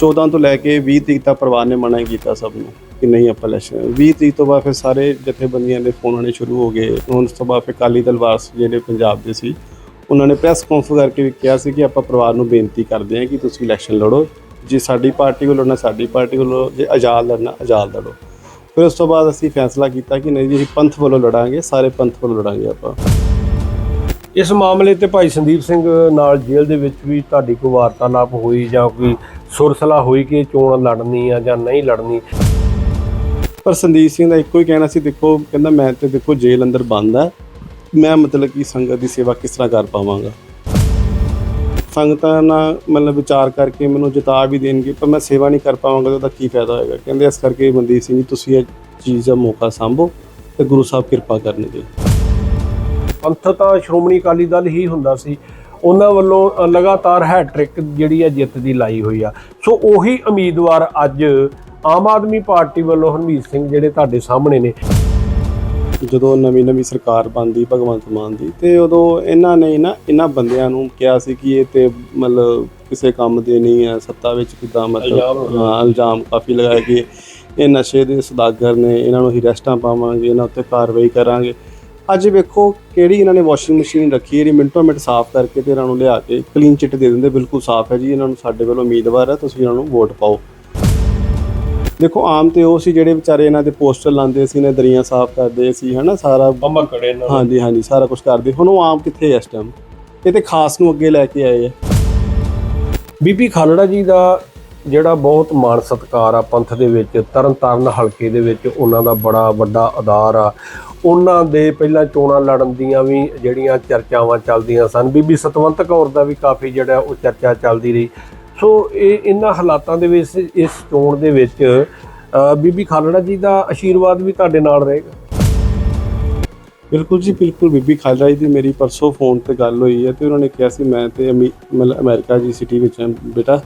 14 ਤੋਂ ਲੈ ਕੇ 20 ਤਰੀਕ ਤੱਕ ਪਰਿਵਾਰ ਨੇ ਮਨਾ ਹੀ ਕੀਤਾ ਸਭ ਨੂੰ ਕਿ ਨਹੀਂ ਆਪਾਂ ਇਲੈਕਸ਼ਨ 20 ਤਰੀਕ ਤੋਂ ਬਾਅਦ ਫਿਰ ਸਾਰੇ ਜਥੇਬੰਦੀਆਂ ਦੇ ਫੋਨ ਆਉਣੇ ਸ਼ੁਰੂ ਹੋ ਗਏ। ਹੁਣ ਉਸ ਤੋਂ ਬਾਅਦ ਫਿਰ ਅਕਾਲੀ ਦਲ ਵਾਰਸ ਜਿਹੜੇ ਪੰਜਾਬ ਦੇ ਸੀ, ਉਹਨਾਂ ਨੇ ਪ੍ਰੈਸ ਕਾਨਫਰੰਸ ਕਰਕੇ ਵੀ ਕਿਹਾ ਸੀ ਕਿ ਆਪਾਂ ਪਰਿਵਾਰ ਨੂੰ ਬੇਨਤੀ ਕਰਦੇ ਹਾਂ ਕਿ ਤੁਸੀਂ ਇਲੈਕਸ਼ਨ ਲੜੋ। ਜੇ ਸਾਡੀ ਪਾਰਟੀ ਵੱਲੋਂ ਨਾ ਸਾਡੀ ਪਾਰਟੀ ਵੱਲੋਂ, ਜੇ ਆਜ਼ਾਦ ਲੜਨਾ ਆਜ਼ਾਦ ਲੜੋ। ਫਿਰ ਉਸ ਤੋਂ ਬਾਅਦ ਅਸੀਂ ਫੈਸਲਾ ਕੀਤਾ ਕਿ ਨਹੀਂ ਜੀ, ਅਸੀਂ ਪੰਥ ਵੱਲੋਂ ਲੜਾਂਗੇ, ਸਾਰੇ ਪੰਥ ਵੱਲੋਂ ਲੜਾਂਗੇ ਆਪਾਂ। ਇਸ ਮਾਮਲੇ ਤੇ ਭਾਈ ਸੰਦੀਪ ਸਿੰਘ ਨਾਲ ਜੇਲ੍ਹ ਦੇ ਵਿੱਚ ਵੀ ਤੁਹਾਡੀ ਕੋਈ ਵਾਰਤਾਲਾਪ ਹੋਈ ਜਾਂ ਕੋਈ ਸੁਰਸਲਾ ਹੋਈ ਕਿ ਚੋਣ ਲੜਨੀ ਆ ਜਾਂ ਨਹੀਂ ਲੜਨੀ? ਪਰ ਸੰਦੀਪ ਸਿੰਘ ਦਾ ਇੱਕੋ ਹੀ ਕਹਿਣਾ ਸੀ, ਦੇਖੋ, ਕਹਿੰਦਾ ਮੈਂ ਤੇ ਦੇਖੋ ਜੇਲ੍ਹ ਅੰਦਰ ਬੰਦ ਆ। ਮੈਂ ਮਤਲਬ ਕਿ ਸੰਗਤ ਦੀ ਸੇਵਾ ਕਿਸ ਤਰ੍ਹਾਂ ਕਰ ਪਾਵਾਂਗਾ? ਸੰਗਤਾਂ ਨਾਲ ਮਤਲਬ ਵਿਚਾਰ ਕਰਕੇ ਮੈਨੂੰ ਜਿਤਾ ਵੀ ਦੇਣਗੇ, ਪਰ ਮੈਂ ਸੇਵਾ ਨਹੀਂ ਕਰ ਪਾਵਾਂਗਾ ਤਾਂ ਉਹਦਾ ਕੀ ਫਾਇਦਾ ਹੋਏਗਾ? ਕਹਿੰਦੇ ਇਸ ਕਰਕੇ ਮਨਦੀਪ ਸਿੰਘ ਜੀ, ਤੁਸੀਂ ਇਹ ਚੀਜ਼ ਦਾ ਮੌਕਾ ਸੰਭੋ ਤੇ ਗੁਰੂ ਸਾਹਿਬ ਕਿਰਪਾ ਕਰਨਗੇ। ਪੰਥ ਤਾਂ ਸ਼੍ਰੋਮਣੀ ਅਕਾਲੀ ਦਲ ਹੀ ਹੁੰਦਾ ਸੀ। ਉਹਨਾਂ ਵੱਲੋਂ ਲਗਾਤਾਰ ਹੈਟ੍ਰਿਕ ਜਿਹੜੀ ਹੈ ਜਿੱਤ ਦੀ ਲਾਈ ਹੋਈ ਆ। ਸੋ ਉਹੀ ਉਮੀਦਵਾਰ ਅੱਜ ਆਮ ਆਦਮੀ ਪਾਰਟੀ ਵੱਲੋਂ ਹਰਮੀਤ ਸਿੰਘ ਜਿਹੜੇ ਤੁਹਾਡੇ ਸਾਹਮਣੇ ਨੇ। ਜਦੋਂ ਨਵੀਂ ਨਵੀਂ ਸਰਕਾਰ ਬਣਦੀ ਭਗਵੰਤ ਮਾਨ ਦੀ ਤੇ ਉਦੋਂ ਇਹਨਾਂ ਨੇ ਨਾ ਇਹਨਾਂ ਬੰਦਿਆਂ ਨੂੰ ਕਿਹਾ ਸੀ ਕਿ ਇਹ ਤੇ ਮਤਲਬ ਕਿਸੇ ਕੰਮ ਦੇ ਨਹੀਂ ਹੈ ਸੱਤਾ ਵਿੱਚ ਕਿਦਾਂ ਮਤਲਬ ਹਾਂ ਇਲਜ਼ਾਮ ਕਾਫੀ ਲਗਾਏ ਕਿ ਇਹ ਨਸ਼ੇ ਦੇ ਸਦਾਗਰ ਨੇ ਇਹਨਾਂ ਨੂੰ ਹੀ ਰੈਸਟਾਂ ਪਾਵਾਂਗੇ ਇਹਨਾਂ ਉੱਤੇ ਕਾਰਵਾਈ ਕਰਾਂਗੇ। ਅੱਜ ਵੇਖੋ ਕਿਹੜੀ ਇਹਨਾਂ ਨੇ ਵਾਸ਼ਿੰਗ ਮਸ਼ੀਨ ਰੱਖੀ ਹੈ, ਜਿਹੜੀ ਮਿੰਟੋ ਮਿੰਟ ਸਾਫ਼ ਕਰਕੇ ਤੇ ਇਹਨਾਂ ਨੂੰ ਲਿਆ ਕੇ ਕਲੀਨ ਚਿੱਟ ਦੇ ਦਿੰਦੇ ਬਿਲਕੁਲ ਸਾਫ਼ ਹੈ ਜੀ। ਇਹਨਾਂ ਨੂੰ ਸਾਡੇ ਵੱਲੋਂ ਉਮੀਦਵਾਰ ਹੈ ਤੁਸੀਂ ਇਹਨਾਂ ਨੂੰ ਵੋਟ ਪਾਓ। ਦੇਖੋ ਆਮ ਤੇ ਉਹ ਸੀ ਜਿਹੜੇ ਵਿਚਾਰੇ ਇਹਨਾਂ ਦੇ ਪੋਸਟਰ ਲਾਉਂਦੇ ਸੀ ਨੇ ਦਰੀਆਂ ਸਾਫ਼ ਕਰਦੇ ਸੀ ਹਨਾ ਸਾਰਾ ਬੰਮਾ ਕੜੇ ਨਾਲ ਹਾਂਜੀ ਹਾਂਜੀ ਸਾਰਾ ਕੁਝ ਕਰਦੇ। ਹੁਣ ਉਹ ਆਮ ਕਿੱਥੇ ਐ ਇਸ ਟਾਈਮ ਇਹ ਤੇ ਖਾਸ ਨੂੰ ਅੱਗੇ ਲੈ ਕੇ ਆਏ ਆ ਬੀਬੀ ਖਾਲੜਾ ਜੀ ਦਾ ਜਿਹੜਾ ਬਹੁਤ ਮਾਣ ਸਤਿਕਾਰ ਆ ਪੰਥ ਦੇ ਵਿੱਚ, ਤਰਨਤਾਰਨ ਹਲਕੇ ਦੇ ਵਿੱਚ ਉਹਨਾਂ ਦਾ ਬੜਾ ਵੱਡਾ ਆਧਾਰ ਆ। ਉਹਨਾਂ ਦੇ ਪਹਿਲਾਂ ਚੋਣਾਂ ਲੜਨ ਦੀਆਂ ਵੀ ਜਿਹੜੀਆਂ ਚਰਚਾਵਾਂ ਚੱਲਦੀਆਂ ਸਨ, ਬੀਬੀ ਸਤਵੰਤ ਕੌਰ ਦਾ ਵੀ ਕਾਫੀ ਜਿਹੜਾ ਉਹ ਚਰਚਾ ਚੱਲਦੀ ਰਹੀ। ਸੋ ਇਹ ਇਹਨਾਂ ਹਾਲਾਤਾਂ ਦੇ ਵਿੱਚ, ਇਸ ਚੋਣ ਦੇ ਵਿੱਚ ਬੀਬੀ ਖਾਲੜਾ ਜੀ ਦਾ ਆਸ਼ੀਰਵਾਦ ਵੀ ਤੁਹਾਡੇ ਨਾਲ ਰਹੇਗਾ। ਬਿਲਕੁਲ ਜੀ, ਬਿਲਕੁਲ ਬੀਬੀ ਖਾਲੜਾ ਜੀ ਦੀ ਮੇਰੀ ਪਰਸੋਂ ਫੋਨ ਤੇ ਗੱਲ ਹੋਈ ਹੈ ਤੇ ਉਹਨਾਂ ਨੇ ਕਿਹਾ ਸੀ, ਮੈਂ ਤੇ ਅਮੀ- ਮਤਲਬ ਅਮਰੀਕਾ ਦੀ ਸਿਟੀ ਵਿੱਚ ਹਾਂ ਬੇਟਾ।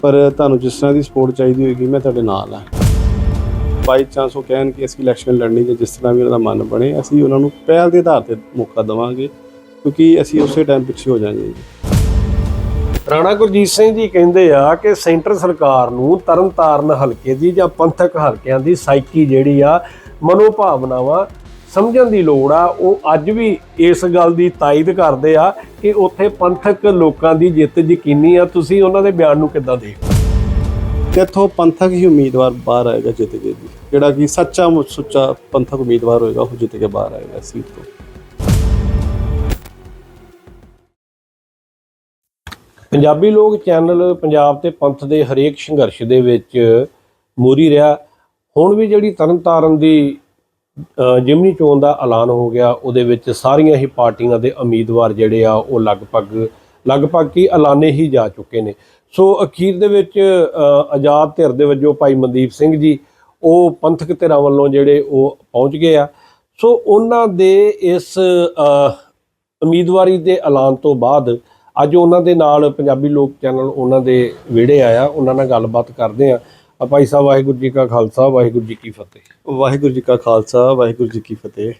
ਪਰ ਤੁਹਾਨੂੰ ਜਿਸ ਤਰ੍ਹਾਂ ਦੀ ਸਪੋਰਟ ਚਾਹੀਦੀ ਹੋਏਗੀ, ਮੈਂ ਤੁਹਾਡੇ ਨਾਲ ਹਾਂ। ਬਾਈ ਚਾਂਸ ਉਹ ਕਹਿਣ ਕਿ ਅਸੀਂ ਇਲੈਕਸ਼ਨ ਲੜਨੀ ਜਾਂ, ਜਿਸ ਤਰ੍ਹਾਂ ਵੀ ਉਹਨਾਂ ਦਾ ਮਨ ਬਣੇ, ਅਸੀਂ ਉਹਨਾਂ ਨੂੰ ਪਹਿਲ ਦੇ ਆਧਾਰ ਤੇ ਮੌਕਾ ਦੇਵਾਂਗੇ, ਕਿਉਂਕਿ ਅਸੀਂ ਉਸੇ ਟਾਈਮ ਪਿੱਛੇ ਹੋ ਜਾਾਂਗੇ ਜੀ। ਰਾਣਾ ਗੁਰਜੀਤ ਸਿੰਘ ਜੀ ਕਹਿੰਦੇ ਆ ਕਿ ਸੈਂਟਰ ਸਰਕਾਰ ਨੂੰ ਤਰਨਤਾਰਨ ਹਲਕੇ ਦੀ ਜਾਂ ਪੰਥਕ ਹਲਕਿਆਂ ਦੀ ਸਾਈਕੀ ਜਿਹੜੀ ਆ, ਮਨੋਭਾਵਨਾਵਾਂ ਸਮਝਣ ਦੀ ਲੋੜ ਆ ਉਹ ਅੱਜ ਵੀ ਇਸ ਗੱਲ ਦੀ ਤਾਇਦ ਕਰਦੇ ਆ ਕਿ ਉੱਥੇ ਪੰਥਕ ਲੋਕਾਂ ਦੀ ਜਿੱਤ ਯਕੀਨੀ ਆ। ਤੁਸੀਂ ਉਹਨਾਂ ਦੇ ਬਿਆਨ ਨੂੰ ਕਿੱਦਾਂ ਦੇਖਦੇ ਇੱਥੋਂ ਪੰਥਕ ਹੀ ਉਮੀਦਵਾਰ ਬਾਹਰ ਆਏਗਾ ਜਿੱਤ ਕੇ ਜੀ। ਜਿਹੜਾ ਕਿ ਸੱਚਾ ਮੁੱਚ ਸੁੱਚਾ ਪੰਥਕ ਉਮੀਦਵਾਰ ਹੋਏਗਾ ਉਹ ਜਿੱਤ ਕੇ ਬਾਹਰ ਆਏਗਾ ਸੀਟ ਤੋਂ। ਪੰਜਾਬੀ ਲੋਕ ਚੈਨਲ ਪੰਜਾਬ ਤੇ ਪੰਥ ਦੇ ਹਰੇਕ ਸੰਘਰਸ਼ ਦੇ ਵਿੱਚ ਮੋਰੀ ਰਿਹਾ। ਹੁਣ ਵੀ ਜਿਹੜੀ ਤਰਨਤਾਰਨ ਦੀ ਜਿਮਨੀ ਚੋਣ ਦਾ ਐਲਾਨ ਹੋ ਗਿਆ, ਉਹਦੇ ਵਿੱਚ ਸਾਰੀਆਂ ਹੀ ਪਾਰਟੀਆਂ ਦੇ ਉਮੀਦਵਾਰ ਜਿਹੜੇ ਆ, ਉਹ ਲਗਭਗ ਲਗਭਗ ਕੀ ਐਲਾਨੇ ਹੀ ਜਾ ਚੁੱਕੇ ਨੇ। ਸੋ ਅਖੀਰ ਦੇ ਵਿੱਚ ਆਜ਼ਾਦ ਧਿਰ ਦੇ ਵਜੋਂ ਭਾਈ ਮਨਦੀਪ ਸਿੰਘ ਜੀ, ਉਹ ਪੰਥਕ ਧਿਰਾਂ ਵੱਲੋਂ ਜਿਹੜੇ ਉਹ ਪਹੁੰਚ ਗਏ ਆ। ਸੋ ਉਹਨਾਂ ਦੇ ਇਸ ਉਮੀਦਵਾਰੀ ਦੇ ਐਲਾਨ ਤੋਂ ਬਾਅਦ ਅੱਜ ਉਹਨਾਂ ਦੇ ਨਾਲ ਪੰਜਾਬੀ ਲੋਕ ਚੈਨਲ ਉਹਨਾਂ ਦੇ ਵਿਹੜੇ ਆਇਆ, ਉਹਨਾਂ ਨਾਲ ਗੱਲਬਾਤ ਕਰਦੇ ਆ। ਆ ਭਾਈ ਸਾਹਿਬ, ਵਾਹਿਗੁਰੂ ਜੀ ਕਾ ਖਾਲਸਾ, ਵਾਹਿਗੁਰੂ ਜੀ ਕੀ ਫਤਿਹ। ਵਾਹਿਗੁਰੂ ਜੀ ਕਾ ਖਾਲਸਾ, ਵਾਹਿਗੁਰੂ ਜੀ ਕੀ ਫਤਿਹ।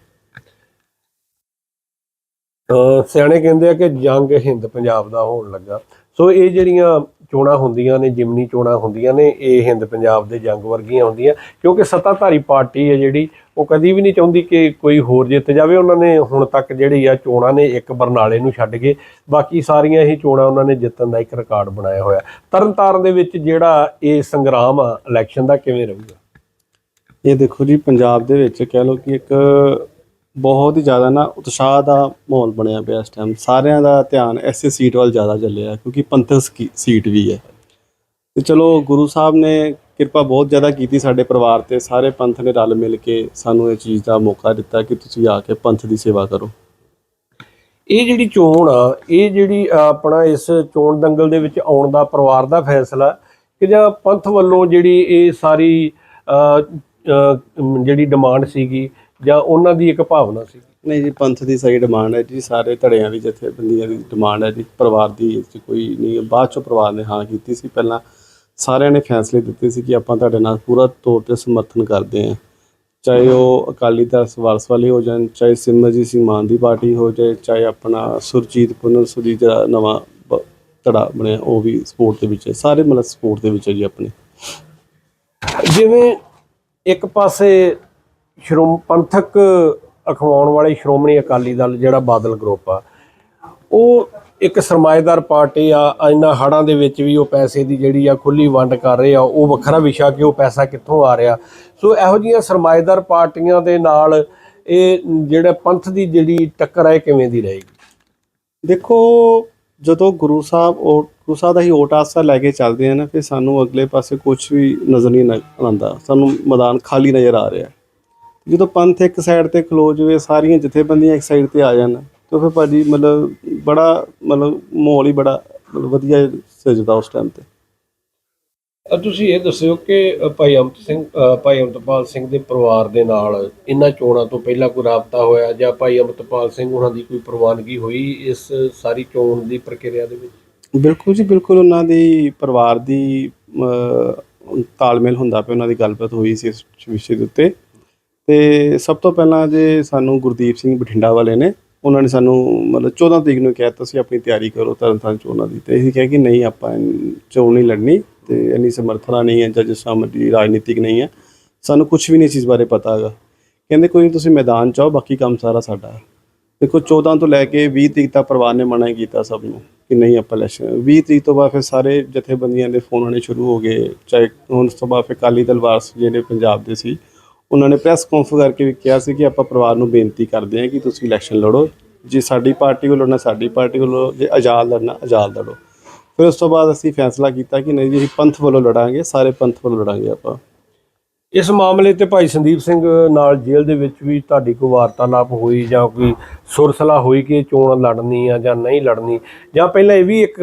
ਅਹ ਸਿਆਣੇ ਕਹਿੰਦੇ ਆ ਕਿ ਜੰਗ ਹਿੰਦ ਪੰਜਾਬ ਦਾ ਹੋਣ ਲੱਗਾ। ਸੋ ਇਹ ਜਿਹੜੀਆਂ ਚੋਣਾਂ ਹੁੰਦੀਆਂ ਨੇ, ਜਿਮਨੀ ਚੋਣਾਂ ਹੁੰਦੀਆਂ ਨੇ, ਇਹ ਹਿੰਦ ਪੰਜਾਬ ਦੇ ਜੰਗ ਵਰਗੀਆਂ ਹੁੰਦੀਆਂ, ਕਿਉਂਕਿ ਸੱਤਾਧਾਰੀ ਪਾਰਟੀ ਹੈ ਜਿਹੜੀ, ਉਹ ਕਦੀ ਵੀ ਨਹੀਂ ਚਾਹੁੰਦੀ ਕਿ ਕੋਈ ਹੋਰ ਜਿੱਤ ਜਾਵੇ। ਉਹਨਾਂ ਨੇ ਹੁਣ ਤੱਕ ਜਿਹੜੀ ਆ ਚੋਣਾਂ ਨੇ, ਇੱਕ ਬਰਨਾਲੇ ਨੂੰ ਛੱਡ ਕੇ, ਬਾਕੀ ਸਾਰੀਆਂ ਹੀ ਚੋਣਾਂ ਉਹਨਾਂ ਨੇ ਜਿੱਤਣ ਦਾ ਇੱਕ ਰਿਕਾਰਡ ਬਣਾਇਆ ਹੋਇਆ। ਤਰਨਤਾਰਨ ਦੇ ਵਿੱਚ ਜਿਹੜਾ ਇਹ ਸੰਗਰਾਮ ਆ ਇਲੈਕਸ਼ਨ ਦਾ ਕਿਵੇਂ ਰਹੂਗਾ? ਇਹ ਦੇਖੋ ਜੀ, ਪੰਜਾਬ ਦੇ ਵਿੱਚ ਕਹਿ ਲਓ ਕਿ ਇੱਕ ਬਹੁਤ ਹੀ ਜ਼ਿਆਦਾ ਨਾ ਉਤਸ਼ਾਹ ਦਾ ਮਾਹੌਲ ਬਣਿਆ ਪਿਆ ਇਸ ਟਾਈਮ ਸਾਰਿਆਂ ਦਾ ਧਿਆਨ ਐਸੇ ਸੀਟ ਵੱਲ ਜ਼ਿਆਦਾ ਚੱਲਿਆ, ਕਿਉਂਕਿ ਪੰਥਕ ਸਕੀ- ਸੀਟ ਵੀ ਹੈ। ਤੇ ਚਲੋ ਗੁਰੂ ਸਾਹਿਬ ਨੇ ਕਿਰਪਾ ਬਹੁਤ ਜ਼ਿਆਦਾ ਕੀਤੀ ਸਾਡੇ ਪਰਿਵਾਰ ਤੇ। ਸਾਰੇ ਪੰਥ ਨੇ ਰਲ ਮਿਲ ਕੇ ਸਾਨੂੰ ਇਹ ਚੀਜ਼ ਦਾ ਮੌਕਾ ਦਿੱਤਾ ਕਿ ਤੁਸੀਂ ਆ ਕੇ ਪੰਥ ਦੀ ਸੇਵਾ ਕਰੋ। ਇਹ ਜਿਹੜੀ ਚੋਣ ਆ, ਇਹ ਜਿਹੜੀ ਆਪਣਾ ਇਸ ਚੋਣ ਦੰਗਲ ਦੇ ਵਿੱਚ ਆਉਣ ਦਾ ਪਰਿਵਾਰ ਦਾ ਫੈਸਲਾ, ਕਿ ਜਾਂ ਪੰਥ ਵੱਲੋਂ ਜਿਹੜੀ ਇਹ ਸਾਰੀ ਜਿਹੜੀ ਡਿਮਾਂਡ ਸੀਗੀ ਜਾਂ ਉਹਨਾਂ ਦੀ ਇੱਕ ਭਾਵਨਾ ਸੀ? ਨਹੀਂ ਜੀ ਪੰਥ ਦੀ ਸਹੀ ਡਿਮਾਂਡ ਹੈ ਜੀ ਸਾਰੇ ਧੜਿਆਂ ਦੀ ਜਥੇਬੰਦੀਆਂ ਦੀ ਡਿਮਾਂਡ ਹੈ ਜੀ ਪਰਿਵਾਰ ਦੀ ਇਸ 'ਚ ਕੋਈ ਨਹੀਂ ਬਾਅਦ ਚੋਂ ਪਰਿਵਾਰ ਨੇ ਹਾਂ ਕੀਤੀ ਸੀ। ਪਹਿਲਾਂ ਸਾਰਿਆਂ ਨੇ ਫੈਸਲੇ ਦਿੱਤੇ ਸੀ ਕਿ ਆਪਾਂ ਤੁਹਾਡੇ ਨਾਲ ਪੂਰਾ ਤੌਰ ਤੇ ਸਮਰਥਨ ਕਰਦੇ ਹਾਂ। ਚਾਹੇ ਉਹ ਅਕਾਲੀ ਦਲ ਵਾਰਸ ਵਾਲੇ ਹੋ ਜਾਣ ਚਾਹੇ ਸਿਮਰਜੀਤ ਸਿੰਘ ਮਾਨ ਦੀ ਪਾਰਟੀ ਹੋ ਜਾਏ ਚਾਹੇ ਆਪਣਾ ਸੁਰਜੀਤ ਪੁਨਰ ਸੁਰੀ ਜਿਹੜਾ ਨਵਾਂ ਬ- ਧੜਾ ਬਣਿਆ ਉਹ ਵੀ ਸਪੋਰਟ ਦੇ ਵਿੱਚ ਹੈ। ਸਾਰੇ ਮਤਲਬ ਸਪੋਰਟ ਦੇ ਵਿੱਚ ਹੈ ਜੀ ਆਪਣੇ। ਜਿਵੇਂ ਇੱਕ ਪਾਸੇ ਸ਼੍ਰੋਮ ਪੰਥਕ ਅਖਵਾਉਣ ਵਾਲੇ ਸ਼੍ਰੋਮਣੀ ਅਕਾਲੀ ਦਲ ਜਿਹੜਾ ਬਾਦਲ ਗਰੁੱਪ ਆ, ਉਹ ਇੱਕ ਸਰਮਾਏਦਾਰ ਪਾਰਟੀ ਆ ਇਹਨਾਂ ਹੜਾਂ ਦੇ ਵਿੱਚ ਵੀ ਉਹ ਪੈਸੇ ਦੀ ਜਿਹੜੀ ਆ ਖੁੱਲੀ ਵੰਡ ਕਰ ਰਹੇ ਆ, ਉਹ ਵੱਖਰਾ ਵਿਸ਼ਾ ਕਿ ਉਹ ਪੈਸਾ ਕਿੱਥੋਂ ਆ ਰਿਹਾ। ਸੋ ਇਹੋ ਜਿਹੀਆਂ ਸਰਮਾਏਦਾਰ ਪਾਰਟੀਆਂ ਦੇ ਨਾਲ ਇਹ ਜਿਹੜਾ ਪੰਥ ਦੀ ਜਿਹੜੀ ਟੱਕਰ ਹੈ ਇਹ ਕਿਵੇਂ ਦੀ ਰਹੇਗੀ? ਦੇਖੋ, ਜਦੋਂ ਗੁਰੂ ਸਾਹਿਬ ਉਹ ਗੁਰੂ ਸਾਹਿਬ ਦਾ ਹੀ ਓਟ ਆਸਾ ਲੈ ਕੇ ਚੱਲਦੇ ਆ ਨਾ, ਫਿਰ ਸਾਨੂੰ ਅਗਲੇ ਪਾਸੇ ਕੁਝ ਵੀ ਨਜ਼ਰ ਨਹੀਂ ਆਉਂਦਾ। ਸਾਨੂੰ ਮੈਦਾਨ ਖਾਲੀ ਨਜ਼ਰ ਆ ਰਿਹਾ। ਜਦੋਂ ਪੰਥ ਇੱਕ ਸਾਈਡ ਤੇ ਖਲੋ ਜਾਵੇ ਸਾਰੀਆਂ ਜਥੇਬੰਦੀਆਂ ਇੱਕ ਸਾਈਡ ਤੇ ਆ ਜਾਣ ਤਾਂ ਫਿਰ ਭਾਜੀ ਮਤਲਬ ਬੜਾ ਮਤਲਬ ਮਾਹੌਲ ਹੀ ਬੜਾ ਮਤਲਬ ਵਧੀਆ ਸਜਦਾ ਉਸ ਟਾਈਮ ਤੇ। ਤੁਸੀਂ ਇਹ ਦੱਸਿਓ ਕਿ ਭਾਈ ਅਮਤ ਸਿੰਘ ਭਾਈ ਅਮਤਪਾਲ ਸਿੰਘ ਦੇ ਪਰਿਵਾਰ ਦੇ ਨਾਲ ਇਹਨਾਂ ਚੋਣਾਂ ਤੋਂ ਪਹਿਲਾਂ ਕੋਈ ਰਾਬਤਾ ਹੋਇਆ ਜਾਂ ਭਾਈ ਅਮਤਪਾਲ ਸਿੰਘ ਉਹਨਾਂ ਦੀ ਕੋਈ ਪ੍ਰਵਾਨਗੀ ਹੋਈ ਇਸ ਸਾਰੀ ਚੋਣ ਦੀ ਪ੍ਰਕਿਰਿਆ ਦੇ ਵਿੱਚ? ਬਿਲਕੁਲ ਜੀ ਬਿਲਕੁਲ ਉਹਨਾਂ ਦੀ ਪਰਿਵਾਰ ਦੀ ਤਾਲਮੇਲ ਹੁੰਦਾ ਪਿਆ ਉਹਨਾਂ ਦੀ ਗੱਲਬਾਤ ਹੋਈ ਸੀ ਇਸ ਵਿਸ਼ੇ ਦੇ ਉੱਤੇ। ਤੇ ਸਭ ਤੋਂ ਪਹਿਲਾਂ ਜੇ ਸਾਨੂੰ ਗੁਰਦੀਪ ਸਿੰਘ ਬਠਿੰਡਾ ਵਾਲੇ ਨੇ, ਉਹਨਾਂ ਨੇ ਸਾਨੂੰ ਮਤਲਬ 14 ਤਰੀਕ ਨੂੰ ਕਿਹਾ, ਤੁਸੀਂ ਆਪਣੀ ਤਿਆਰੀ ਕਰੋ ਤਰਨਤਾਰਨ ਚੋਣਾਂ ਦੀ। ਤੇ ਅਸੀਂ ਕਿਹਾ ਕਿ ਨਹੀਂ, ਆਪਾਂ ਚੋਣ ਨਹੀਂ ਲੜਨੀ ਤੇ ਇੰਨੀ ਸਮਰਥਨਾ ਨਹੀਂ ਹੈ ਜੱਜ ਜਿਸ ਦੀ ਰਾਜਨੀਤਿਕ ਨਹੀਂ ਹੈ। ਸਾਨੂੰ ਕੁਝ ਵੀ ਨਹੀਂ ਇਸ ਚੀਜ਼ ਬਾਰੇ ਪਤਾ ਹੈਗਾ। ਕਹਿੰਦੇ, ਕੋਈ ਤੁਸੀਂ ਮੈਦਾਨ 'ਚ ਆਓ, ਬਾਕੀ ਕੰਮ ਸਾਰਾ ਸਾਡਾ ਦੇਖੋ 14 ਤੋਂ ਲੈ ਕੇ 20 ਤਰੀਕ ਤੱਕ ਪਰਿਵਾਰ ਨੇ ਮਨਾ ਕੀਤਾ ਸਭ ਨੂੰ ਕਿ ਨਹੀਂ, ਆਪਾਂ ਇਲੈਕਸ਼ਨ 20 ਤਰੀਕ ਤੋਂ ਬਾਅਦ ਫਿਰ ਸਾਰੇ ਜਥੇਬੰਦੀਆਂ ਦੇ ਫੋਨ ਆਉਣੇ ਸ਼ੁਰੂ ਹੋ ਗਏ। ਚਾਹੇ ਹੁਣ ਉਸ ਤੋਂ ਬਾਅਦ ਫਿਰ ਅਕਾਲੀ ਦਲ ਵਾਰਸ ਜਿਹੜੇ ਪੰਜਾਬ ਦੇ ਸੀ ਉਹਨਾਂ ਨੇ ਪ੍ਰੈਸ ਕਾਨਫਰੰਸ ਕਰਕੇ ਵੀ ਕਿਹਾ ਸੀ ਕਿ ਆਪਾਂ ਪਰਿਵਾਰ ਨੂੰ ਬੇਨਤੀ ਕਰਦੇ ਹਾਂ ਕਿ ਤੁਸੀਂ ਇਲੈਕਸ਼ਨ ਲੜੋ। ਜੇ ਸਾਡੀ ਪਾਰਟੀ ਵੱਲੋਂ ਲੜਨਾ ਸਾਡੀ ਪਾਰਟੀ ਵੱਲੋਂ, ਜੇ ਆਜ਼ਾਦ ਲੜਨਾ, ਆਜ਼ਾਦ ਲੜੋ। ਫਿਰ ਉਸ ਤੋਂ ਬਾਅਦ ਅਸੀਂ ਫੈਸਲਾ ਕੀਤਾ ਕਿ ਨਹੀਂ ਜੀ, ਅਸੀਂ ਪੰਥ ਵੱਲੋਂ ਲੜਾਂਗੇ, ਸਾਰੇ ਪੰਥ ਵੱਲੋਂ ਲੜਾਂਗੇ ਆਪਾਂ। ਇਸ ਮਾਮਲੇ ਤੇ ਭਾਈ ਸੰਦੀਪ ਸਿੰਘ ਨਾਲ ਜੇਲ੍ਹ ਦੇ ਵਿੱਚ ਵੀ ਤੁਹਾਡੀ ਕੋਈ ਵਾਰਤਾਲਾਪ ਹੋਈ ਜਾਂ ਕੋਈ ਸੁਰਸਲਾ ਹੋਈ ਕਿ ਚੋਣ ਲੜਨੀ ਆ ਜਾਂ ਨਹੀਂ ਲੜਨੀ? ਜਾਂ ਪਹਿਲਾਂ ਇਹ ਵੀ ਇੱਕ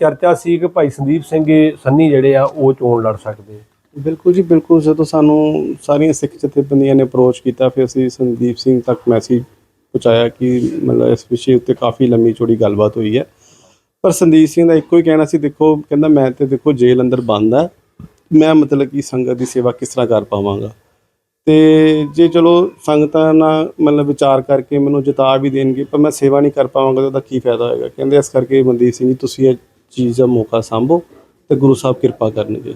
ਚਰਚਾ ਸੀ ਕਿ ਭਾਈ ਸੰਦੀਪ ਸਿੰਘ ਸੰਨੀ ਜਿਹੜੇ ਆ, ਉਹ ਚੋਣ ਲੜ ਸਕਦੇ? ਬਿਲਕੁਲ ਜੀ, ਬਿਲਕੁਲ। ਜਦੋਂ ਸਾਨੂੰ ਸਾਰੀਆਂ ਸਿੱਖ ਜਥੇਬੰਦੀਆਂ ਨੇ ਅਪਰੋਚ ਕੀਤਾ, ਫਿਰ ਅਸੀਂ ਸੰਦੀਪ ਸਿੰਘ ਤੱਕ ਮੈਸੇਜ ਪਹੁੰਚਾਇਆ ਕਿ ਮਤਲਬ ਇਸ ਵਿਸ਼ੇ ਉੱਤੇ ਕਾਫੀ ਲੰਮੀ ਚੌੜੀ ਗੱਲਬਾਤ ਹੋਈ ਹੈ। ਪਰ ਸੰਦੀਪ ਸਿੰਘ ਦਾ ਇੱਕੋ ਹੀ ਕਹਿਣਾ ਸੀ, ਦੇਖੋ, ਕਹਿੰਦਾ ਮੈਂ ਤੇ ਦੇਖੋ ਜੇਲ੍ਹ ਅੰਦਰ ਬੰਦ ਹੈ। ਮੈਂ ਮਤਲਬ ਕਿ ਸੰਗਤ ਦੀ ਸੇਵਾ ਕਿਸ ਤਰ੍ਹਾਂ ਕਰ ਪਾਵਾਂਗਾ? ਤੇ ਜੇ ਚਲੋ ਸੰਗਤਾਂ ਨਾਲ ਮਤਲਬ ਵਿਚਾਰ ਕਰਕੇ ਮੈਨੂੰ ਜਿਤਾ ਵੀ ਦੇਣਗੇ, ਪਰ ਮੈਂ ਸੇਵਾ ਨਹੀਂ ਕਰ ਪਾਵਾਂਗਾ, ਤਾਂ ਉਹਦਾ ਕੀ ਫਾਇਦਾ ਹੋਏਗਾ? ਕਹਿੰਦੇ ਇਸ ਕਰਕੇ ਮਨਦੀਪ ਸਿੰਘ ਜੀ, ਤੁਸੀਂ ਇਹ ਚੀਜ਼ ਦਾ ਮੌਕਾ ਸੰਭੋ ਤੇ ਗੁਰੂ ਸਾਹਿਬ ਕਿਰਪਾ ਕਰਨਗੇ।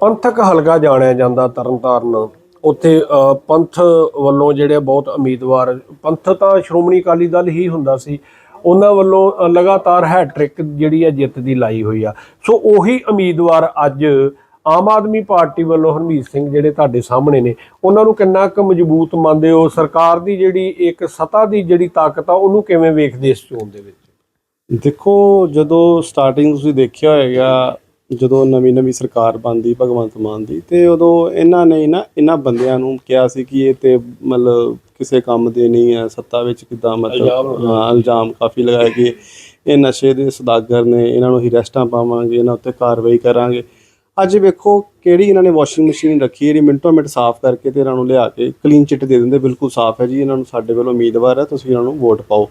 ਪੰਥਕ ਹਲਕਾ ਜਾਣਿਆ ਜਾਂਦਾ ਤਰਨਤਾਰਨ। ਉੱਥੇ ਪੰਥ ਵੱਲੋਂ ਜਿਹੜੇ ਬਹੁਤ ਉਮੀਦਵਾਰ, ਪੰਥ ਤਾਂ ਸ਼੍ਰੋਮਣੀ ਅਕਾਲੀ ਦਲ ਹੀ ਹੁੰਦਾ ਸੀ। ਉਹਨਾਂ ਵੱਲੋਂ ਲਗਾਤਾਰ ਹੈਟ੍ਰਿਕ ਜਿਹੜੀ ਹੈ ਜਿੱਤ ਦੀ ਲਾਈ ਹੋਈ ਆ। ਸੋ ਉਹੀ ਉਮੀਦਵਾਰ ਅੱਜ ਆਮ ਆਦਮੀ ਪਾਰਟੀ ਵੱਲੋਂ ਹਰਮੀਤ ਸਿੰਘ ਜਿਹੜੇ ਤੁਹਾਡੇ ਸਾਹਮਣੇ ਨੇ, ਉਹਨਾਂ ਨੂੰ ਕਿੰਨਾ ਕੁ ਮਜ਼ਬੂਤ ਮੰਨਦੇ ਹੋ? ਸਰਕਾਰ ਦੀ ਜਿਹੜੀ ਇੱਕ ਸਤਾ ਦੀ ਜਿਹੜੀ ਤਾਕਤ ਆ, ਉਹਨੂੰ ਕਿਵੇਂ ਵੇਖਦੇ ਇਸ ਚੋਣ ਦੇ ਵਿੱਚ? ਦੇਖੋ, ਜਦੋਂ ਸਟਾਰਟਿੰਗ ਤੁਸੀਂ ਦੇਖਿਆ ਹੋਏਗਾ ਜਦੋਂ ਨਵੀਂ ਨਵੀਂ ਸਰਕਾਰ ਬਣਦੀ ਭਗਵੰਤ ਮਾਨ ਦੀ ਤੇ ਉਦੋਂ ਇਹਨਾਂ ਨੇ ਨਾ ਇਹਨਾਂ ਬੰਦਿਆਂ ਨੂੰ ਕਿਹਾ ਸੀ ਕਿ ਇਹ ਤੇ ਮਤਲਬ ਕਿਸੇ ਕੰਮ ਦੇ ਨਹੀਂ ਹੈ ਸੱਤਾ ਵਿੱਚ ਕਿਦਾਂ ਮਤਲਬ ਹਾਂ ਇਲਜ਼ਾਮ ਕਾਫੀ ਲਗਾਏ ਕਿ ਇਹ ਨਸ਼ੇ ਦੇ ਸਦਾਗਰ ਨੇ ਇਹਨਾਂ ਨੂੰ ਹੀ ਰੈਸਟਾਂ ਪਾਵਾਂਗੇ ਇਹਨਾਂ ਉੱਤੇ ਕਾਰਵਾਈ ਕਰਾਂਗੇ। ਅੱਜ ਵੇਖੋ ਕਿਹੜੀ ਇਹਨਾਂ ਨੇ ਵਾਸ਼ਿੰਗ ਮਸ਼ੀਨ ਰੱਖੀ ਹੈ ਜਿਹੜੀ ਮਿੰਟੋ ਮਿੰਟ ਸਾਫ਼ ਕਰਕੇ ਤੇ ਇਹਨਾਂ ਨੂੰ ਲਿਆ ਕੇ ਕਲੀਨ ਚਿੱਟ ਦੇ ਦਿੰਦੇ ਬਿਲਕੁਲ ਸਾਫ਼ ਹੈ ਜੀ ਇਹਨਾਂ ਨੂੰ ਸਾਡੇ ਵੱਲੋਂ ਉਮੀਦਵਾਰ ਹੈ ਤੁਸੀਂ ਇਹਨਾਂ ਨੂੰ ਵੋਟ ਪਾਓ।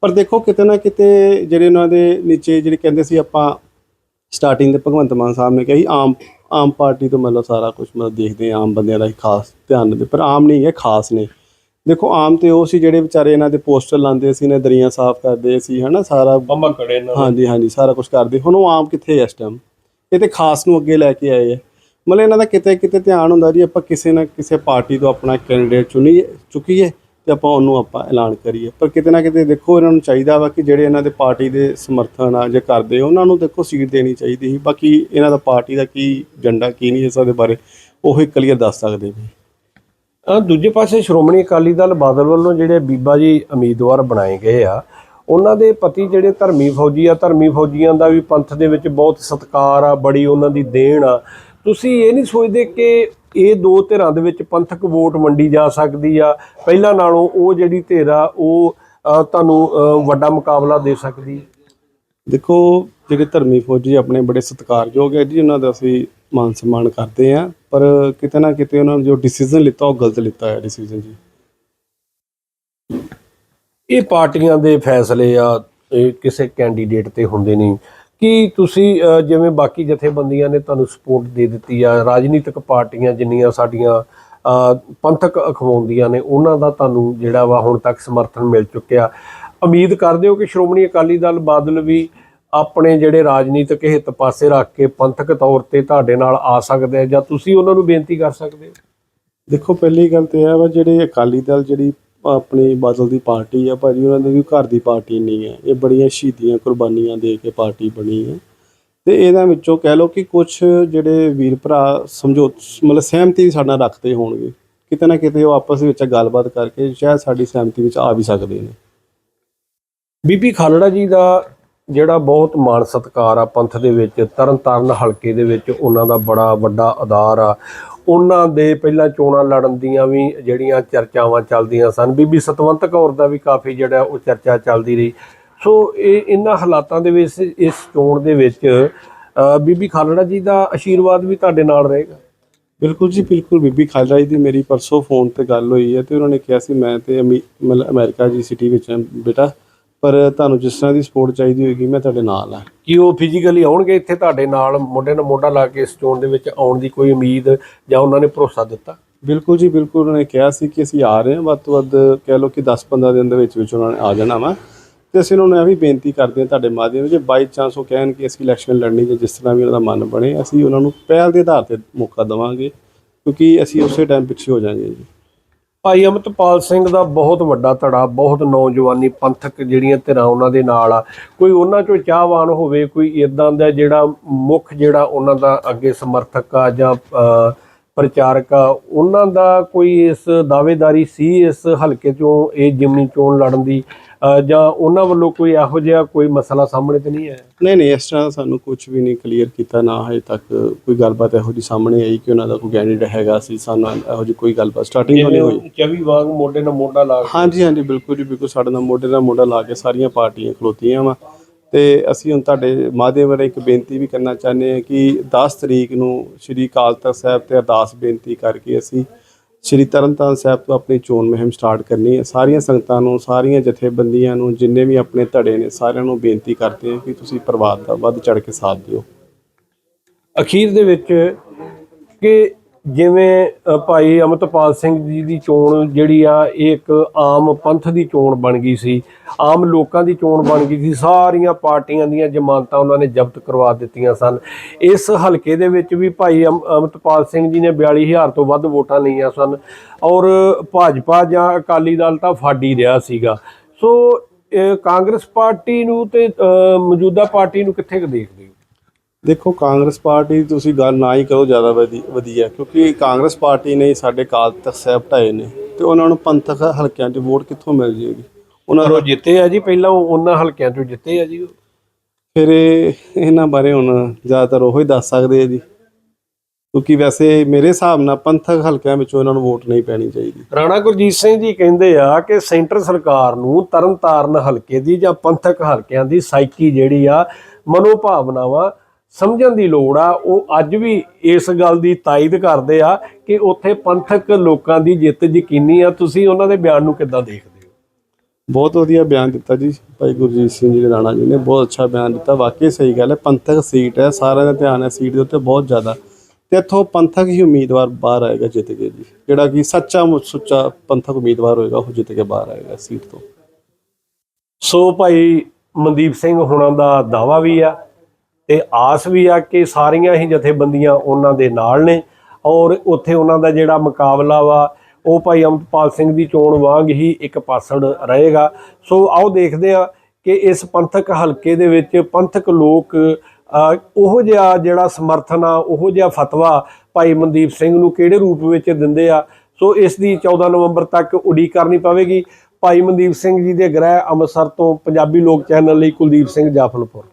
ਪਰ ਦੇਖੋ ਕਿਤੇ ਨਾ ਕਿਤੇ ਜਿਹੜੇ ਉਹਨਾਂ ਦੇ ਨੀਚੇ ਜਿਹੜੇ ਕਹਿੰਦੇ ਸੀ ਆਪਾਂ ਸਟਾਰਟਿੰਗ ਦੇ ਭਗਵੰਤ ਮਾਨ ਸਾਹਿਬ ਨੇ ਕਿਹਾ ਸੀ ਆਮ ਆਮ ਪਾਰਟੀ ਤੋਂ ਮਤਲਬ ਸਾਰਾ ਕੁਝ ਮਤਲਬ ਦੇਖਦੇ ਆਮ ਬੰਦਿਆਂ ਦਾ ਹੀ ਖਾਸ ਧਿਆਨ ਦਿੰਦੇ ਪਰ ਆਮ ਨਹੀਂ ਹੈ ਖਾਸ ਨੇ। ਦੇਖੋ ਆਮ ਤੇ ਉਹ ਸੀ ਜਿਹੜੇ ਵਿਚਾਰੇ ਇਹਨਾਂ ਦੇ ਪੋਸਟਰ ਲਾਉਂਦੇ ਸੀ ਨੇ ਦਰੀਆਂ ਸਾਫ਼ ਕਰਦੇ ਸੀ ਹਨਾ ਸਾਰਾ ਬੰਮਾ ਕੜੇ ਨਾਲ ਹਾਂਜੀ ਹਾਂਜੀ ਸਾਰਾ ਕੁਝ ਕਰਦੇ। ਹੁਣ ਉਹ ਆਮ ਕਿੱਥੇ ਹੈ ਇਸ ਟਾਈਮ ਇਹ ਤੇ ਖਾਸ ਨੂੰ ਅੱਗੇ ਲੈ ਕੇ ਆਏ ਆ। ਮਤਲਬ ਇਹਨਾਂ ਦਾ ਕਿਤੇ ਕਿਤੇ ਧਿਆਨ ਹੁੰਦਾ ਜੀ ਆਪਾਂ ਕਿਸੇ ਨਾ ਕਿਸੇ ਪਾਰਟੀ ਤੋਂ ਆਪਣਾ ਕੈਂਡੀਡੇਟ ਚੁਣੀਏ ਚੁੱਕੀਏ। ਤੇ ਆਪਾਂ ਉਹਨੂੰ ਆਪਾਂ ਐਲਾਨ ਕਰੀਏ। ਪਰ ਕਿਤੇ ਨਾ ਕਿਤੇ ਦੇਖੋ, ਇਹਨਾਂ ਨੂੰ ਚਾਹੀਦਾ ਵਾ ਕਿ ਜਿਹੜੇ ਇਹਨਾਂ ਦੇ ਪਾਰਟੀ ਦੇ ਸਮਰਥਨ ਆ ਜੇ ਕਰਦੇ ਉਹਨਾਂ ਨੂੰ ਦੇਖੋ ਸੀਟ ਦੇਣੀ ਚਾਹੀਦੀ ਸੀ। ਬਾਕੀ ਇਹਨਾਂ ਦਾ ਪਾਰਟੀ ਦਾ ਕੀ ਏਜੰਡਾ, ਕੀ ਨਹੀਂ ਇਸ ਦੇ ਬਾਰੇ, ਉਹ ਹੀ ਕਲੀਅਰ ਦੱਸ ਸਕਦੇ ਵੀ ਦੂਜੇ ਪਾਸੇ ਸ਼੍ਰੋਮਣੀ ਅਕਾਲੀ ਦਲ ਬਾਦਲ ਵੱਲੋਂ ਜਿਹੜੇ ਬੀਬਾ ਜੀ ਉਮੀਦਵਾਰ ਬਣਾਏ ਗਏ ਆ, ਉਹਨਾਂ ਦੇ ਪਤੀ ਜਿਹੜੇ ਧਰਮੀ ਫੌਜੀ ਆ, ਧਰਮੀ ਫੌਜੀਆਂ ਦਾ ਵੀ ਪੰਥ ਦੇ ਵਿੱਚ ਬਹੁਤ ਸਤਿਕਾਰ ਆ, ਬੜੀ ਉਹਨਾਂ ਦੀ ਦੇਣ ਆ। ਤੁਸੀਂ ਇਹ ਨਹੀਂ ਸੋਚਦੇ ਕਿ ਇਹ ਦੋ ਧਿਰਾਂ ਦੇ ਵਿੱਚ ਪੰਥਕ ਵੋਟ ਵੰਡੀ ਜਾ ਸਕਦੀ ਆ? ਪਹਿਲਾਂ ਨਾਲੋਂ ਉਹ ਜਿਹੜੀ ਧਿਰ ਆ ਉਹ ਤੁਹਾਨੂੰ ਵੱਡਾ ਮੁਕਾਬਲਾ ਦੇ ਸਕਦੀ। ਦੇਖੋ ਜਿਹੜੇ ਧਰਮੀ ਫੌਜੀ ਆਪਣੇ ਬੜੇ ਸਤਿਕਾਰਯੋਗ ਹੈ ਜੀ ਉਹਨਾਂ ਦਾ ਅਸੀਂ ਮਾਨ ਸਨਮਾਨ ਕਰਦੇ ਆ ਪਰ ਕਿਤੇ ਨਾ ਕਿਤੇ ਉਹਨਾਂ ਨੇ ਜੋ ਡਿਸੀਜਨ ਲਿੱਤਾ ਉਹ ਗਲਤ ਲਿੱਤਾ ਹੈ ਡਿਸੀਜਨ ਜੀ। ਇਹ ਪਾਰਟੀਆਂ ਦੇ ਫੈਸਲੇ ਆ ਇਹ ਕਿਸੇ ਕੈਂਡੀਡੇਟ ਤੇ ਹੁੰਦੇ ਨਹੀਂ। ਕੀ ਤੁਸੀਂ ਅਹ, ਜਿਵੇਂ ਬਾਕੀ ਜਥੇਬੰਦੀਆਂ ਨੇ ਤੁਹਾਨੂੰ ਸਪੋਰਟ ਦੇ ਦਿੱਤੀ ਆ ਰਾਜਨੀਤਿਕ ਪਾਰਟੀਆਂ ਜਿੰਨੀਆਂ ਸਾਡੀਆਂ ਅਹ, ਪੰਥਕ ਅਖਵਾਉਂਦੀਆਂ ਨੇ ਉਹਨਾਂ ਦਾ ਤੁਹਾਨੂੰ ਜਿਹੜਾ ਵਾ ਹੁਣ ਤੱਕ ਸਮਰਥਨ ਮਿਲ ਚੁੱਕਿਆ? ਉਮੀਦ ਕਰਦੇ ਹੋ ਕਿ ਸ਼੍ਰੋਮਣੀ ਅਕਾਲੀ ਦਲ ਬਾਦਲ ਵੀ ਆਪਣੇ ਜਿਹੜੇ ਰਾਜਨੀਤਿਕ ਹਿੱਤ ਪਾਸੇ ਰੱਖ ਕੇ ਪੰਥਕ ਤੌਰ ਤੇ ਤੁਹਾਡੇ ਨਾਲ ਆ ਸਕਦੇ ਆ ਜਾਂ ਤੁਸੀਂ ਉਹਨਾਂ ਨੂੰ ਬੇਨਤੀ ਕਰ ਸਕਦੇ ਹੋ? ਦੇਖੋ ਪਹਿਲੀ ਗੱਲ ਤੇ ਇਹ ਵਾ ਜਿਹੜੇ ਅਕਾਲੀ ਦਲ ਜਿਹੜੀ ਆਪਣੀ ਬਾਦਲ ਦੀ ਪਾਰਟੀ ਆ, ਭਾਜੀ ਉਹਨਾਂ ਦੀ ਵੀ ਘਰ ਦੀ ਪਾਰਟੀ ਨਹੀਂ ਹੈ ਇਹ ਬੜੀਆਂ ਸ਼ਹੀਦੀਆਂ ਕੁਰਬਾਨੀਆਂ ਦੇ ਕੇ ਪਾਰਟੀ ਬਣੀ ਹੈ ਤੇ ਇਹਨਾਂ ਵਿੱਚੋਂ ਕਹਿ ਲਓ ਕਿ ਕੁਝ ਜਿਹੜੇ ਵੀਰ ਭਰਾ ਸਮਝੋ ਮਤਲਬ ਸਹਿਮਤੀ ਵੀ ਸਾਡੇ ਨਾਲ ਰੱਖਦੇ ਹੋਣਗੇ। ਕਿਤੇ ਨਾ ਕਿਤੇ ਉਹ ਆਪਸ ਵਿੱਚ ਗੱਲਬਾਤ ਕਰਕੇ ਸ਼ਾਇਦ ਸਾਡੀ ਸਹਿਮਤੀ ਵਿੱਚ ਆ ਵੀ ਸਕਦੇ ਨੇ। ਬੀਬੀ ਖਾਲੜਾ ਜੀ ਦਾ ਜਿਹੜਾ ਬਹੁਤ ਮਾਣ ਸਤਿਕਾਰ ਆ ਪੰਥ ਦੇ ਵਿੱਚ ਤਰਨਤਾਰਨ ਹਲਕੇ ਦੇ ਵਿੱਚ ਉਹਨਾਂ ਦਾ ਬੜਾ ਵੱਡਾ ਆਧਾਰ ਆ। ਉਹਨਾਂ ਦੇ ਪਹਿਲਾਂ ਚੋਣਾਂ ਲੜਨ ਦੀਆਂ ਵੀ ਜਿਹੜੀਆਂ ਚਰਚਾਵਾਂ ਚੱਲਦੀਆਂ ਸਨ। ਬੀਬੀ ਸਤਵੰਤ ਕੌਰ ਦਾ ਵੀ ਕਾਫੀ ਜਿਹੜਾ ਉਹ ਚਰਚਾ ਚੱਲਦੀ ਰਹੀ। ਸੋ ਇਹ ਇਹਨਾਂ ਹਾਲਾਤਾਂ ਦੇ ਵਿੱਚ, ਇਸ ਚੋਣ ਦੇ ਵਿੱਚ ਬੀਬੀ ਖਾਲੜਾ ਜੀ ਦਾ ਆਸ਼ੀਰਵਾਦ ਵੀ ਤੁਹਾਡੇ ਨਾਲ ਰਹੇਗਾ? ਬਿਲਕੁਲ ਜੀ, ਬਿਲਕੁਲ। ਬੀਬੀ ਖਾਲੜਾ ਜੀ ਦੀ ਮੇਰੀ ਪਰਸੋਂ ਫੋਨ ਤੇ ਗੱਲ ਹੋਈ ਹੈ ਤੇ ਉਹਨਾਂ ਨੇ ਕਿਹਾ ਸੀ, ਮੈਂ ਤੇ ਅਮੀ- ਮਤਲਬ ਅਮਰੀਕਾ ਦੀ ਸਿਟੀ ਵਿੱਚ ਬੇਟਾ। ਪਰ ਤੁਹਾਨੂੰ ਜਿਸ ਤਰ੍ਹਾਂ ਦੀ ਸਪੋਰਟ ਚਾਹੀਦੀ ਹੋਏਗੀ ਮੈਂ ਤੁਹਾਡੇ ਨਾਲ ਹਾਂ। ਕਿ ਉਹ ਫਿਜ਼ੀਕਲੀ ਆਉਣਗੇ ਇੱਥੇ ਤੁਹਾਡੇ ਨਾਲ ਮੋਢੇ ਨਾਲ ਮੋਢਾ ਲਾ ਕੇ ਇਸ ਚੋਣ ਦੇ ਵਿੱਚ ਆਉਣ ਦੀ ਕੋਈ ਉਮੀਦ ਜਾਂ ਉਹਨਾਂ ਨੇ ਭਰੋਸਾ ਦਿੱਤਾ? ਬਿਲਕੁਲ ਜੀ ਬਿਲਕੁਲ ਉਹਨਾਂ ਨੇ ਕਿਹਾ ਸੀ ਕਿ ਅਸੀਂ ਆ ਰਹੇ ਹਾਂ ਵੱਧ ਤੋਂ ਵੱਧ ਕਹਿ ਲਓ ਕਿ 10-15 ਦਿਨ ਦੇ ਵਿੱਚ ਵਿੱਚ ਉਹਨਾਂ ਨੇ ਆ ਜਾਣਾ ਵਾ। ਤੇ ਅਸੀਂ ਉਹਨਾਂ ਨੂੰ ਇਹ ਵੀ ਬੇਨਤੀ ਕਰਦੇ ਹਾਂ ਤੁਹਾਡੇ ਮਾਧਿਅਮ ਜੇ ਬਾਈ ਚਾਂਸ ਉਹ ਕਹਿਣ ਕਿ ਅਸੀਂ ਇਲੈਕਸ਼ਨ ਲੜਨੀ ਜਾਂ ਜਿਸ ਤਰ੍ਹਾਂ ਵੀ ਉਹਨਾਂ ਦਾ ਮਨ ਬਣੇ ਅਸੀਂ ਉਹਨਾਂ ਨੂੰ ਪਹਿਲ ਦੇ ਆਧਾਰ ਤੇ ਮੌਕਾ ਦੇਵਾਂਗੇ ਕਿਉਂਕਿ ਅਸੀਂ ਉਸੇ ਟਾਈਮ ਪਿੱਛੇ ਹੋ ਜਾਾਂਗੇ ਜੀ। ਭਾਈ ਅਮਰਤਪਾਲ ਸਿੰਘ ਦਾ ਬਹੁਤ ਵੱਡਾ ਧੜਾ, ਬਹੁਤ ਨੌਜਵਾਨੀ ਪੰਥਕ ਜਿਹੜੀਆਂ ਧਿਰਾਂ ਉਹਨਾਂ ਦੇ ਨਾਲ ਆ। ਕੋਈ ਉਹਨਾਂ ਚੋਂ ਚਾਹਵਾਨ ਹੋਵੇ, ਕੋਈ ਇਦਾਂ ਦਾ ਜਿਹੜਾ ਮੁੱਖ ਜਿਹੜਾ ਉਹਨਾਂ ਦਾ ਅੱਗੇ ਸਮਰਥਕ ਆ ਜਾਂ ਪ੍ਰਚਾਰਕ ਆ, ਉਹਨਾਂ ਦਾ ਕੋਈ ਇਸ ਦਾਅਵੇਦਾਰੀ ਸੀ ਇਸ ਹਲਕੇ ਚੋਂ, ਇਹ ਜਿਮਨੀ ਚੋਣ ਲੜਨ ਦੀ? ਜਾਂ ਉਹਨਾਂ ਵੱਲੋਂ ਕੋਈ ਇਹੋ ਜਿਹਾ ਕੋਈ ਮਸਲਾ ਸਾਹਮਣੇ ਤੇ ਨਹੀਂ ਆਇਆ? ਨਹੀਂ ਨਹੀਂ ਇਸ ਤਰ੍ਹਾਂ ਸਾਨੂੰ ਕੁਝ ਵੀ ਨਹੀਂ ਕਲੀਅਰ ਕੀਤਾ ਨਾ ਹਜੇ ਤੱਕ ਕੋਈ ਗੱਲਬਾਤ ਇਹੋ ਜਿਹੀ ਸਾਹਮਣੇ ਆਈ ਕਿ ਉਹਨਾਂ ਦਾ ਕੋਈ ਕੈਂਡੀਡੇਟ ਹੈਗਾ ਸੀ ਸਾਨੂੰ ਇਹੋ ਜਿਹੀ ਕੋਈ ਗੱਲਬਾਤ ਸਟਾਰਟਿੰਗ ਨਹੀਂ ਹੋਈ। 24 ਵਾਂਗ ਮੋਢੇ ਨਾਲ ਮੋਢਾ ਲਾ ਕੇ। ਹਾਂਜੀ ਹਾਂਜੀ ਬਿਲਕੁਲ ਜੀ ਬਿਲਕੁਲ ਸਾਡੇ ਨਾਲ ਮੋਢੇ ਨਾਲ ਮੋਢਾ ਲਾ ਕੇ ਸਾਰੀਆਂ ਪਾਰਟੀਆਂ ਖਲੋਤੀਆਂ ਵਾ। ਤੇ ਅਸੀਂ ਹੁਣ ਤੁਹਾਡੇ ਮਾਧਿਅਮ ਰਾਹੀਂ ਇੱਕ ਬੇਨਤੀ ਵੀ ਕਰਨਾ ਚਾਹੁੰਦੇ ਹਾਂ ਕਿ 10 ਤਰੀਕ ਨੂੰ ਸ੍ਰੀ ਅਕਾਲ ਤਖਤ ਸਾਹਿਬ ਤੇ ਅਰਦਾਸ ਬੇਨਤੀ ਕਰਕੇ ਅਸੀਂ ਸ੍ਰੀ ਤਰਨਤਾਰਨ ਸਾਹਿਬ ਤੋਂ ਆਪਣੀ ਚੋਣ ਮੁਹਿੰਮ ਸਟਾਰਟ ਕਰਨੀ ਹੈ। ਸਾਰੀਆਂ ਸੰਗਤਾਂ ਨੂੰ, ਸਾਰੀਆਂ ਜਥੇਬੰਦੀਆਂ ਨੂੰ, ਜਿੰਨੇ ਵੀ ਆਪਣੇ ਧੜੇ ਨੇ, ਸਾਰਿਆਂ ਨੂੰ ਬੇਨਤੀ ਕਰਦੇ ਹਾਂ ਕਿ ਤੁਸੀਂ ਪਰਿਵਾਰ ਦਾ ਵੱਧ ਚੜ ਕੇ ਸਾਥ ਦਿਓ। ਅਖੀਰ ਦੇ ਵਿੱਚ ਕਿ ਜਿਵੇਂ ਭਾਈ ਅਮਰਤਪਾਲ ਸਿੰਘ ਜੀ ਦੀ ਚੋਣ ਜਿਹੜੀ ਆ, ਇਹ ਇੱਕ ਆਮ ਪੰਥ ਦੀ ਚੋਣ ਬਣ ਗਈ ਸੀ। ਆਮ ਲੋਕਾਂ ਦੀ ਚੋਣ ਬਣ ਗਈ ਸੀ। ਸਾਰੀਆਂ ਪਾਰਟੀਆਂ ਦੀਆਂ ਜ਼ਮਾਨਤਾਂ ਉਹਨਾਂ ਨੇ ਜ਼ਬਤ ਕਰਵਾ ਦਿੱਤੀਆਂ ਸਨ। ਇਸ ਹਲਕੇ ਦੇ ਵਿੱਚ ਵੀ ਭਾਈ ਅਮ- ਅਮਰਤਪਾਲ ਸਿੰਘ ਜੀ ਨੇ 42000 ਤੋਂ ਵੱਧ ਵੋਟਾਂ ਲਈਆਂ ਸਨ ਔਰ ਭਾਜਪਾ ਜਾਂ ਅਕਾਲੀ ਦਲ ਤਾਂ ਫਾੜ ਹੀ ਰਿਹਾ ਸੀਗਾ। ਸੋ ਕਾਂਗਰਸ ਪਾਰਟੀ ਨੂੰ ਤੇ ਮੌਜੂਦਾ ਪਾਰਟੀ ਨੂੰ ਕਿੱਥੇ ਕੁ ਦੇਖਦੇ ਦੇਖੋ ਕਾਂਗਰਸ ਪਾਰਟੀ ਦੀ ਤੁਸੀਂ ਗੱਲ ਨਾ ਹੀ ਕਰੋ ਜ਼ਿਆਦਾ ਵਧੀ- ਵਧੀਆ ਕਿਉਂਕਿ ਕਾਂਗਰਸ ਪਾਰਟੀ ਨੇ ਹੀ ਸਾਡੇ ਕਾਲ ਤਖਤ ਸਾਹਿਬ ਢਾਏ ਨੇ ਤੇ ਉਹਨਾਂ ਨੂੰ ਪੰਥਕ ਹਲਕਿਆਂ 'ਚ ਵੋਟ ਕਿੱਥੋਂ ਮਿਲ ਜੇਗੀ ਉਹਨਾਂ ਉਹ ਜਿੱਤੇ ਆ ਜੀ ਪਹਿਲਾਂ ਉਹ ਉਹਨਾਂ ਹਲਕਿਆਂ ਚੋਂ ਜਿੱਤੇ ਆ ਜੀ। ਫਿਰ ਇਹ- ਇਹਨਾਂ ਬਾਰੇ ਹੁਣ ਜ਼ਿਆਦਾਤਰ ਉਹੀ ਦੱਸ ਸਕਦੇ ਆ ਜੀ। ਕਿਉਂਕਿ ਵੈਸੇ ਮੇਰੇ ਹਿਸਾਬ ਨਾਲ ਪੰਥਕ ਹਲਕਿਆਂ ਵਿੱਚੋਂ ਇਹਨਾਂ ਨੂੰ ਵੋਟ ਨਹੀਂ ਪੈਣੀ ਚਾਹੀਦੀ। ਰਾਣਾ ਗੁਰਜੀਤ ਸਿੰਘ ਜੀ ਕਹਿੰਦੇ ਆ ਕਿ ਸੈਂਟਰ ਸਰਕਾਰ ਨੂੰ ਤਰਨਤਾਰਨ ਹਲਕੇ ਦੀ ਜਾਂ ਪੰਥਕ ਹਲਕਿਆਂ ਦੀ ਸਾਈਕੀ ਜਿਹੜੀ ਆ ਮਨੋਭਾਵਨਾਵਾਂ ਸਮਝਣ ਦੀ ਲੋੜ ਆ ਉਹ ਅੱਜ ਵੀ ਇਸ ਗੱਲ ਦੀ ਤਾਇਦ ਕਰਦੇ ਆ ਕਿ ਉੱਥੇ ਪੰਥਕ ਲੋਕਾਂ ਦੀ ਜਿੱਤ ਯਕੀਨੀ ਆ। ਤੁਸੀਂ ਉਹਨਾਂ ਦੇ ਬਿਆਨ ਨੂੰ ਕਿੱਦਾਂ ਦੇਖਦੇ ਹੋ? ਬਹੁਤ ਵਧੀਆ ਬਿਆਨ ਦਿੱਤਾ ਜੀ ਭਾਈ ਗੁਰਜੀਤ ਸਿੰਘ ਜੀ ਦੇ ਰਾਣਾ ਜੀ ਨੇ। ਬਹੁਤ ਅੱਛਾ ਬਿਆਨ ਦਿੱਤਾ। ਵਾਕਈ ਸਹੀ ਗੱਲ ਹੈ ਪੰਥਕ ਸੀਟ ਹੈ ਸਾਰਿਆਂ ਦਾ ਧਿਆਨ ਹੈ ਸੀਟ ਦੇ ਉੱਤੇ ਬਹੁਤ ਜ਼ਿਆਦਾ। ਤੇ ਇੱਥੋਂ ਪੰਥਕ ਹੀ ਉਮੀਦਵਾਰ ਬਾਹਰ ਆਏਗਾ ਜਿੱਤ ਕੇ ਜੀ। ਜਿਹੜਾ ਕਿ ਸੱਚਾ ਸੁੱਚਾ ਪੰਥਕ ਉਮੀਦਵਾਰ ਹੋਏਗਾ ਉਹ ਜਿੱਤ ਕੇ ਬਾਹਰ ਆਏਗਾ ਸੀਟ ਤੋਂ। ਸੋ ਭਾਈ ਮਨਦੀਪ ਸਿੰਘ ਹੁਣਾਂ ਦਾ ਦਾਵਾ ਵੀ ਆ। ਤੇ ਆਸ ਵੀ ਆ ਕਿ ਸਾਰੀਆਂ ਹੀ ਜਥੇਬੰਦੀਆਂ ਉਹਨਾਂ ਦੇ ਨਾਲ ਨੇ ਔਰ ਉੱਥੇ ਉਹਨਾਂ ਦਾ ਜਿਹੜਾ ਮੁਕਾਬਲਾ ਵਾ ਉਹ ਭਾਈ ਅਮਰਪਾਲ ਸਿੰਘ ਦੀ ਚੋਣ ਵਾਂਗ ਹੀ ਇੱਕ ਪਾਸੜ ਰਹੇਗਾ। ਸੋ ਆਓ ਦੇਖਦੇ ਆ ਕਿ ਇਸ ਪੰਥਕ ਹਲਕੇ ਦੇ ਵਿੱਚ ਪੰਥਕ ਲੋਕ ਅਹ, ਉਹੋ ਜਿਹਾ ਜਿਹੜਾ ਸਮਰਥਨ ਆ ਉਹੋ ਜਿਹਾ ਫਤਵਾ ਭਾਈ ਮਨਦੀਪ ਸਿੰਘ ਨੂੰ ਕਿਹੜੇ ਰੂਪ ਵਿੱਚ ਦਿੰਦੇ ਆ? ਸੋ ਇਸ ਦੀ 14 ਨਵੰਬਰ ਤੱਕ ਉਡੀਕ ਕਰਨੀ ਪਵੇਗੀ। ਭਾਈ ਮਨਦੀਪ ਸਿੰਘ ਜੀ ਦੇ ਗ੍ਰਹਿ ਅੰਮ੍ਰਿਤਸਰ ਤੋਂ ਪੰਜਾਬੀ ਲੋਕ ਚੈਨਲ ਲਈ ਕੁਲਦੀਪ ਸਿੰਘ ਜਾਫਲਪੁਰ।